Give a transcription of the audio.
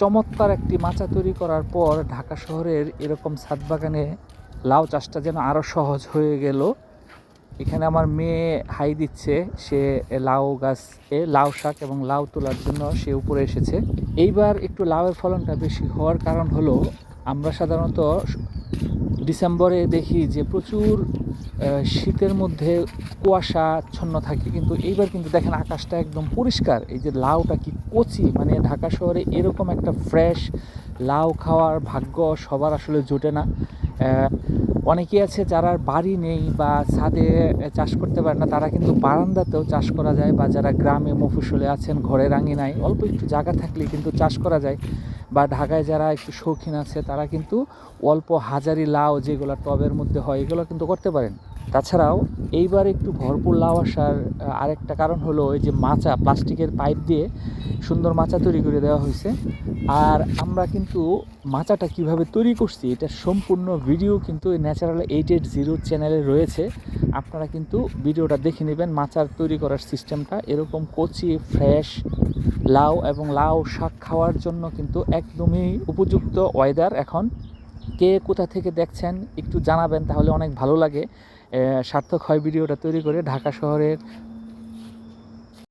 চমৎকার একটি মাচা তৈরি করার পর ঢাকা শহরের এরকম ছাদ বাগানে লাউ চাষটা যেন আরও সহজ হয়ে গেল। এখানে আমার মেয়ে হাই দিচ্ছে, সে লাউ গাছ লাউ শাক এবং লাউ তোলার জন্য সে উপরে এসেছে। এইবার একটু লাউয়ের ফলনটা বেশি হওয়ার কারণ হলো, আমরা সাধারণত ডিসেম্বরে দেখি যে প্রচুর শীতের মধ্যে কুয়াশাচ্ছন্ন থাকে কিন্তু এইবার কিন্তু দেখেন আকাশটা একদম পরিষ্কার। এই যে লাউটা কি কচি মানে ঢাকা শহরে এরকম একটা ফ্রেশ লাউ খাওয়ার ভাগ্য সবার আসলে জোটে না। আহ, অনেকেই আছে যারা বাড়ি নেই বা ছাদে চাষ করতে পারে না তারা কিন্তু বারান্দাতেও চাষ করা যায় বা যারা গ্রামে মফুসলে আছেন ঘরের আঙিনায় অল্প একটু জায়গা থাকলে কিন্তু চাষ করা যায়। বা ঢাকায় যারা একটু শৌখিন আছে, তারা কিন্তু অল্প হাজারি লাউ যেগুলো টবের মধ্যে হয়, এগুলো কিন্তু করতে পারেন। তাছাড়াও এইবার একটু ভরপুর লাউ আসার আরেকটা কারণ হলো ওই যে মাচা, প্লাস্টিকের পাইপ দিয়ে সুন্দর মাচা তৈরি করে দেওয়া হয়েছে। আর আমরা কিন্তু মাচাটা কীভাবে তৈরি করছি, এটা সম্পূর্ণ ভিডিও কিন্তু ন্যাচারাল এইট এইট জিরো চ্যানেলে রয়েছে। আপনারা কিন্তু ভিডিওটা দেখে নেবেন, মাচার তৈরি করার সিস্টেমটা। এরকম কচি, ফ্রেশ, লাউ এবং লাউ শাক খাওয়ার জন্য কিন্তু একদমই উপযুক্ত ওয়েদার। এখন কে কোথা থেকে দেখছেন একটু জানাবেন, তাহলে অনেক ভালো লাগে। সার্থক হয় ভিডিওটা তৈরি করে ঢাকা শহরের